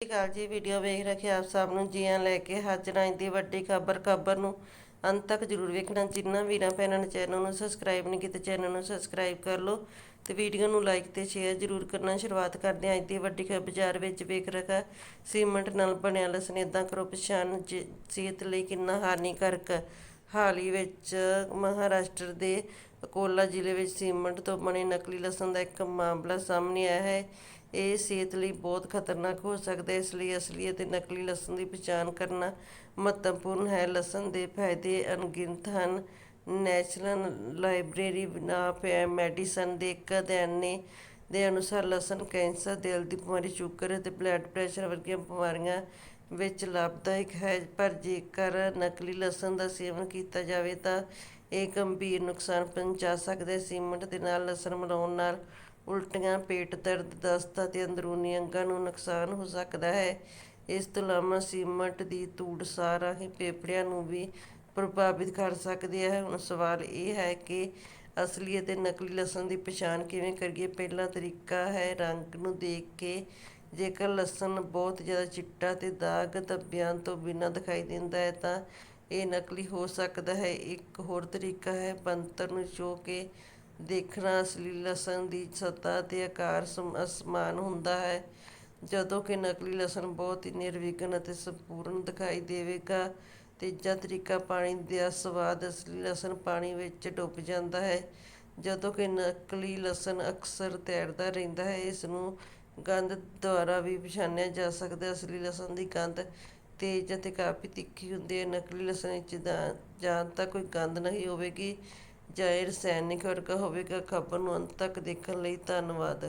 ਸਤਿ ਸ਼੍ਰੀ ਅਕਾਲ ਜੀ ਵੀਡੀਓ ਵੇਖ ਰੱਖੇ ਆਪ ਸਭ ਨੂੰ ਜੀਆਂ ਲੈ ਕੇ ਹਾਜ਼ਰ ਆਂ ਦੀ ਵੱਡੀ ਖਬਰ ਖਬਰ ਨੂੰ ਅੰਤ ਤੱਕ ਜਰੂਰ ਵੇਖਣਾ, ਜਿੰਨਾ ਵੀਰਾਂ ਭੈਣਾਂ ਨੇ ਚੈਨਲ ਨੂੰ ਸਬਸਕ੍ਰਾਈਬ ਨਹੀਂ ਕੀਤਾ ਚੈਨਲ ਨੂੰ ਸਬਸਕ੍ਰਾਈਬ ਕਰ ਲਓ ਤੇ ਵੀਡੀਓ ਨੂੰ ਲਾਈਕ ਤੇ ਸ਼ੇਅਰ ਜਰੂਰ ਕਰਨਾ, ਸ਼ੁਰੂਆਤ ਕਰਦੇ ਹਾਂ ਅੱਜ ਦੀ ਵੱਡੀ ਖਬਰ ਬਾਜ਼ਾਰ ਵਿੱਚ ਵੇਖ ਰੱਖਾ, ਸੀਮੈਂਟ ਨਾਲ ਬਣਿਆ ਲਸਣ ਇਦਾਂ ਕਰੋ ਪਛਾਣ, ਜ- ਸਿਹਤ ਲਈ ਕਿੰਨਾ ਹਾਨੀਕਾਰਕ, ਹਾਲ ਹੀ ਵਿੱਚ ਮਹਾਰਾਸ਼ਟਰ ਦੇ ਅਕੋਲਾ ਜ਼ਿਲ੍ਹੇ ਵਿੱਚ ਸੀਮੈਂਟ ਤੋਂ ਬਣੇ ਨਕਲੀ ਲਸਣ ਦਾ ਇੱਕ ਮਾਮਲਾ ਸਾਹਮਣੇ ਆਇਆ ਹੈ। ਇਹ ਸਿਹਤ ਲਈ ਬਹੁਤ ਖਤਰਨਾਕ ਹੋ ਸਕਦਾ ਹੈ, ਇਸ ਲਈ ਅਸਲੀ ਅਤੇ ਨਕਲੀ ਲਸਣ ਦੀ ਪਛਾਣ ਕਰਨਾ ਮਹੱਤਵਪੂਰਨ ਹੈ। ਲਸਣ ਦੇ ਫਾਇਦੇ ਅਣਗਿਣਤ ਹਨ। ਨੈਸ਼ਨਲ ਲਾਇਬ੍ਰੇਰੀ ਆਫ ਮੈਡੀਸਨ ਦੇ ਇੱਕ ਅਧਿਐਨ ਨੇ ਦੇ ਅਨੁਸਾਰ ਲਸਣ ਕੈਂਸਰ, ਦਿਲ ਦੀ ਬਿਮਾਰੀ, ਸ਼ੂਗਰ ਅਤੇ ਬਲੱਡ ਪ੍ਰੈਸ਼ਰ ਵਰਗੀਆਂ ਬਿਮਾਰੀਆਂ ਵਿੱਚ ਲਾਭਦਾਇਕ ਹੈ। ਪਰ ਜੇਕਰ ਨਕਲੀ ਲਸਣ ਦਾ ਸੇਵਨ ਕੀਤਾ ਜਾਵੇ ਤਾਂ ਇਹ ਗੰਭੀਰ ਨੁਕਸਾਨ ਪਹੁੰਚਾ ਸਕਦਾ ਹੈ। ਸੀਮੈਂਟ ਦੇ ਨਾਲ ਲਸਣ ਮਿਲਾਉਣ ਨਾਲ ਉਲਟੀਆਂ, ਪੇਟ ਦਰਦ, ਦਸਤ ਅਤੇ ਅੰਦਰੂਨੀ ਅੰਗਾਂ ਨੂੰ ਨੁਕਸਾਨ ਹੋ ਸਕਦਾ ਹੈ। ਇਸ ਤੋਂ ਇਲਾਵਾ ਸੀਮੈਂਟ ਦੀ ਧੂੜ ਸਾਹ ਰਾਹੀਂ ਫੇਫੜਿਆਂ ਨੂੰ ਵੀ ਪ੍ਰਭਾਵਿਤ ਕਰ ਸਕਦੀ ਹੈ। ਹੁਣ ਸਵਾਲ ਇਹ ਹੈ ਕਿ ਅਸਲੀ ਅਤੇ ਨਕਲੀ ਲਸਣ ਦੀ ਪਛਾਣ ਕਿਵੇਂ ਕਰੀਏ? ਪਹਿਲਾ ਤਰੀਕਾ ਹੈ ਰੰਗ ਨੂੰ ਦੇਖ ਕੇ। ਜੇਕਰ ਲਸਣ ਬਹੁਤ ਜ਼ਿਆਦਾ ਚਿੱਟਾ ਤੇ ਦਾਗ ਧੱਬਿਆਂ ਤੋਂ ਬਿਨਾਂ ਦਿਖਾਈ ਦਿੰਦਾ ਹੈ, ਤਾਂ ਇਹ ਨਕਲੀ ਹੋ ਸਕਦਾ ਹੈ। ਇੱਕ ਹੋਰ ਤਰੀਕਾ ਹੈ ਬਣਤਰ ਨੂੰ ਛੋ ਕੇ ਦੇਖਣਾ ਅਸਲੀ ਲਸਣ ਦੀ ਸਤ੍ਹਾ ਤੇ ਆਕਾਰ ਸਮ- ਅਸਮਾਨ ਹੁੰਦਾ ਹੈ। ਜਦੋਂ ਕਿ ਨਕਲੀ ਲਸਣ ਬਹੁਤ ਹੀ ਨਿਰਵਿਘਨ ਅਤੇ ਸੰਪੂਰਨ ਦਿਖਾਈ ਦੇਵੇਗਾ, ਤੀਜਾ ਤਰੀਕਾ ਪਾਣੀ ਦਾ ਸਵਾਦ ਅਸਲੀ ਲਸਣ ਪਾਣੀ ਵਿੱਚ ਡੁੱਬ ਜਾਂਦਾ ਹੈ। ਜਦੋਂ ਕਿ ਨਕਲੀ ਲਸਣ ਅਕਸਰ ਤੈਰਦਾ ਰਹਿੰਦਾ ਹੈ, ਇਸ ਨੂੰ ਗੰਧ ਦੁਆਰਾ ਵੀ ਪਛਾਣਿਆ ਜਾ ਸਕਦਾ ਹੈ। ਅਸਲੀ ਲਸਣ ਦੀ ਗੰਧ ਤੇਜ਼ ਅਤੇ ਕਾਫੀ ਤਿੱਖੀ ਹੁੰਦੀ ਹੈ। ਨਕਲੀ ਲਸਣ ਵਿੱਚ ਦਾ- ਜਾਂ ਤਾਂ ਕੋਈ ਗੰਧ ਨਹੀਂ ਹੋਵੇਗੀ। ਜਾਂ ਇਹ ਰਸਾਇਣਿਕ ਵਰਗਾ ਹੋਵੇਗਾ ਖਬਰ ਨੂੰ ਅੰਤ ਤੱਕ ਦੇਖਣ ਲਈ ਧੰਨਵਾਦ।